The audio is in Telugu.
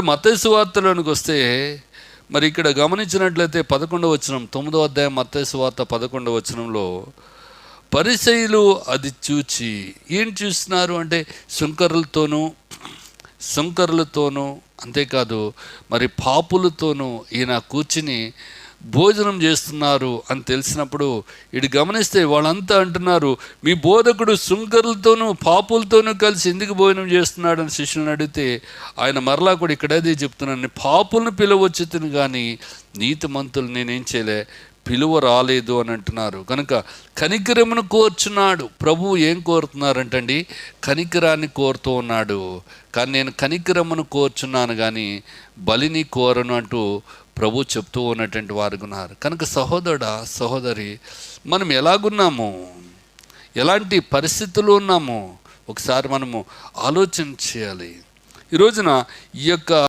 మతేసు వార్తలోనికి వస్తే మరి ఇక్కడ గమనించినట్లయితే పదకొండవ వచనం తొమ్మిదో అధ్యాయం మత్తయి వార్త పదకొండవ వచనంలో పరిశైలు అది చూచి ఏం చూస్తున్నారు అంటే శుంకరులతోనూ శుంకరులతోనూ అంతేకాదు మరి పాపులతోనూ ఈయన కూర్చుని భోజనం చేస్తున్నారు అని తెలిసినప్పుడు ఇటు గమనిస్తే వాళ్ళంతా అంటున్నారు మీ బోధకుడు శుంకరులతోనూ పాపులతోనూ కలిసి ఎందుకు భోజనం చేస్తున్నాడని శిష్యులను అడిగితే ఆయన మరలా కూడా ఇక్కడేదే చెప్తున్నాను పాపులను పిలవచ్చు తిని కానీ నీతిమంతులు నేనేం చేయలే పిలువ రాలేదు అని అంటున్నారు. కనుక కనికరమును కోరుచున్నాడు. ప్రభువు ఏం కోరుతున్నారంటండి? కనికరాన్ని కోరుతూ ఉన్నాడు. కానీ నేను కనికరమును కోరుచున్నాను కానీ బలిని కోరను అంటూ ప్రభు చెప్తూ ఉన్నటువంటి వారు ఉన్నారు. కనుక సహోదరుడా సహోదరి మనం ఎలాగున్నాము? ఎలాంటి పరిస్థితులు ఉన్నాము? ఒకసారి మనము ఆలోచన చేయాలి. ఈ రోజున ఈ యొక్క